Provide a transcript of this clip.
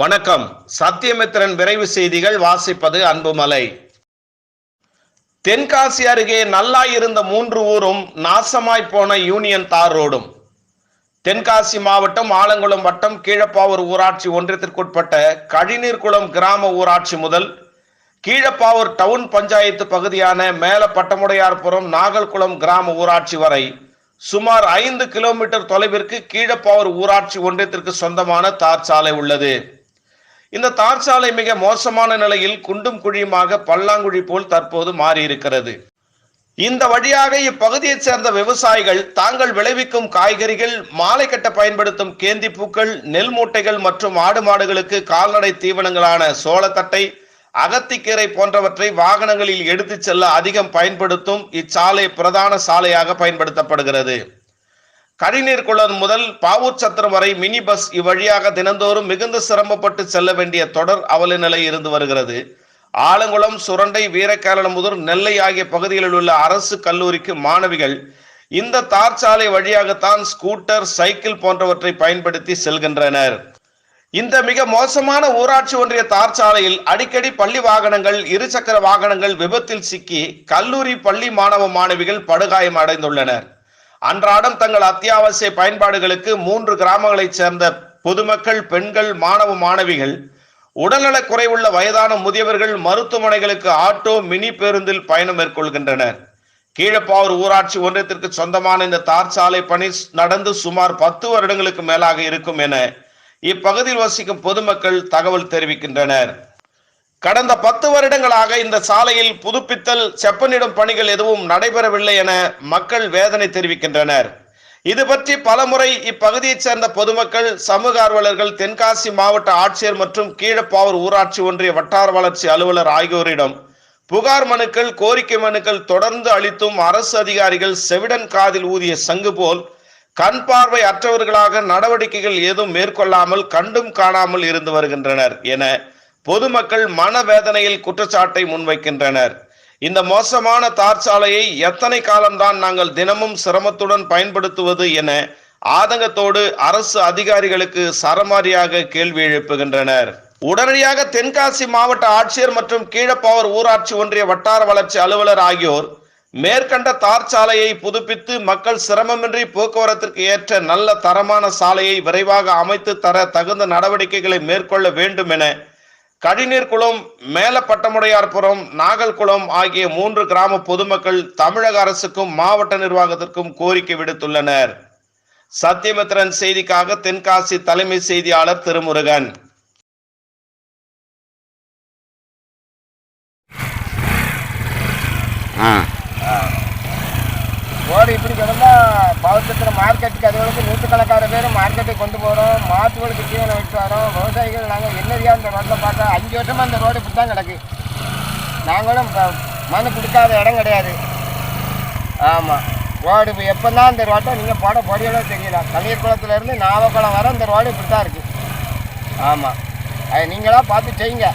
வணக்கம். சத்தியமித்திரன் விரைவு செய்திகள் வாசிப்பது அன்புமலை. தென்காசி அருகே நல்லாயிருந்த மூன்று ஊரும் நாசமாய் போன யூனியன் தார் ரோடும். தென்காசி மாவட்டம் ஆலங்குளம் வட்டம் கீழப்பாவூர் ஊராட்சி ஒன்றியத்திற்குட்பட்ட கழிநீர்குளம் கிராம ஊராட்சி முதல் கீழப்பாவூர் டவுன் பஞ்சாயத்து பகுதியான மேல பட்டமுடையார்புரம் நாகல்குளம் கிராம ஊராட்சி வரை சுமார் ஐந்து கிலோமீட்டர் தொலைவிற்கு கீழப்பாவூர் ஊராட்சி ஒன்றியத்திற்கு சொந்தமான தார் சாலை உள்ளது. இந்த தார் சாலை மிக மோசமான நிலையில் குண்டும் குழியுமாக பல்லாங்குழி போல் தற்போது மாறியிருக்கிறது. இந்த வழியாக இப்பகுதியைச் சேர்ந்த விவசாயிகள் தாங்கள் விளைவிக்கும் காய்கறிகள் மாலை கட்ட பயன்படுத்தும் கேந்தி பூக்கள் நெல் மூட்டைகள் மற்றும் ஆடு மாடுகளுக்கு கால்நடை தீவனங்களான சோளத்தட்டை அகத்திக்கீரை போன்றவற்றை வாகனங்களில் எடுத்துச் செல்ல அதிகம் பயன்படுத்தும் இச்சாலை பிரதான சாலையாக பயன்படுத்தப்படுகிறது. கழிநீர் குளம் முதல் பாவூர் சத்திரம் வரை மினி பஸ் இவ்வழியாக தினந்தோறும் மிகுந்த சிரமப்பட்டு செல்ல வேண்டிய தொடர் அவல நிலை இருந்து வருகிறது. ஆலங்குளம் சுரண்டை வீரக்காலமுதூர் நெல்லை ஆகிய பகுதிகளில் உள்ள அரசு கல்லூரிக்கு மாணவிகள் இந்த தார் சாலை வழியாகத்தான் ஸ்கூட்டர் சைக்கிள் போன்றவற்றை பயன்படுத்தி செல்கின்றனர். இந்த மிக மோசமான ஊராட்சி ஒன்றிய தார் சாலையில் அடிக்கடி பள்ளி வாகனங்கள் இருசக்கர வாகனங்கள் விபத்தில் சிக்கி கல்லூரி பள்ளி மாணவ மாணவிகள் படுகாயம் அடைந்துள்ளனர். அன்றாடம் தங்கள் அத்தியாவசிய பயன்பாடுகளுக்கு மூன்று கிராமங்களைச் சேர்ந்த பொதுமக்கள் பெண்கள் மாணவ மாணவிகள் உடல்நலக் குறைவுள்ள வயதான முதியவர்கள் மருத்துவமனைகளுக்கு ஆட்டோ மினி பேருந்தில் பயணம் மேற்கொள்கின்றனர். கீழப்பாவூர் ஊராட்சி ஒன்றியத்திற்கு சொந்தமான இந்த தார் சாலை பணி நடந்து சுமார் பத்து வருடங்களுக்கு மேலாக இருக்கும் என இப்பகுதியில் வசிக்கும் பொதுமக்கள் தகவல் தெரிவிக்கின்றனர். கடந்த பத்து வருடங்களாக இந்த சாலையில் புதுப்பித்தல் செப்பனிடும் பணிகள் எதுவும் நடைபெறவில்லை என மக்கள் வேதனை தெரிவிக்கின்றனர். இது பற்றி பலமுறை இப்பகுதியைச் சேர்ந்த பொதுமக்கள் சமூக ஆர்வலர்கள் தென்காசி மாவட்ட ஆட்சியர் மற்றும் கீழப்பாவூர் ஊராட்சி ஒன்றிய வட்டார வளர்ச்சி அலுவலர் ஆகியோரிடம் புகார் மனுக்கள் கோரிக்கை மனுக்கள் தொடர்ந்து அளித்தும் அரசு அதிகாரிகள் செவிடன் காதில் ஊதிய சங்கு போல் கண் பார்வை அற்றவர்களாக நடவடிக்கைகள் ஏதும் மேற்கொள்ளாமல் கண்டும் காணாமல் இருந்து வருகின்றனர் என பொதுமக்கள் மனவேதனையில் குற்றச்சாட்டை முன்வைக்கின்றனர். இந்த மோசமான தார் சாலையை எத்தனை காலம்தான் நாங்கள் தினமும் சிரமத்துடன் பயன்படுத்துவது என ஆதங்கத்தோடு அரசு அதிகாரிகளுக்கு சரமாரியாக கேள்வி எழுப்புகின்றனர். உடனடியாக தென்காசி மாவட்ட ஆட்சியர் மற்றும் கீழப்பாவூர் ஊராட்சி ஒன்றிய வட்டார வளர்ச்சி அலுவலர் ஆகியோர் மேற்கண்ட தார் சாலையை புதுப்பித்து மக்கள் சிரமமின்றி போக்குவரத்திற்கு ஏற்ற நல்ல தரமான சாலையை விரைவாக அமைத்து தர தகுந்த நடவடிக்கைகளை மேற்கொள்ள வேண்டும் என கழிநீர்குளம் மேலப்பட்டமுடையார்புரம் நாகல்குளம் ஆகிய மூன்று கிராம பொதுமக்கள் தமிழக அரசுக்கும் மாவட்ட நிர்வாகத்திற்கும் கோரிக்கை விடுத்துள்ளனர். சத்தியமித்திரன் செய்திக்காக தென்காசி தலைமை செய்தியாளர் திருமுருகன். ஆ. ரோடு இப்படி கிடந்தா பௌத்தத்தில் மார்க்கெட்டுக்கு அதுகளுக்கு நூற்றுக்கணக்கான பேர் மார்க்கெட்டுக்கு கொண்டு போகிறோம் மாட்டுகளுக்கு தீவனம் விட்டு வரோம். விவசாயிகள் நாங்கள் என்னதியாக இந்த ரோட்டில் பார்த்தா அஞ்சு வருஷமாக இந்த ரோடு இப்படி தான் கிடக்கு. நாங்களும் மனு கொடுக்காத இடம் கிடையாது. ஆமாம் ரோடு இப்போ எப்போ தான் இந்த ரோட்டை நீங்கள் போட போடியோட தெரியல. தண்ணீர் குளத்துலேருந்து நாவக்குளம் வர இந்த ரோடு இப்படி தான் இருக்குது ஆமாம் அது நீங்களாக பார்த்து செய்யுங்க.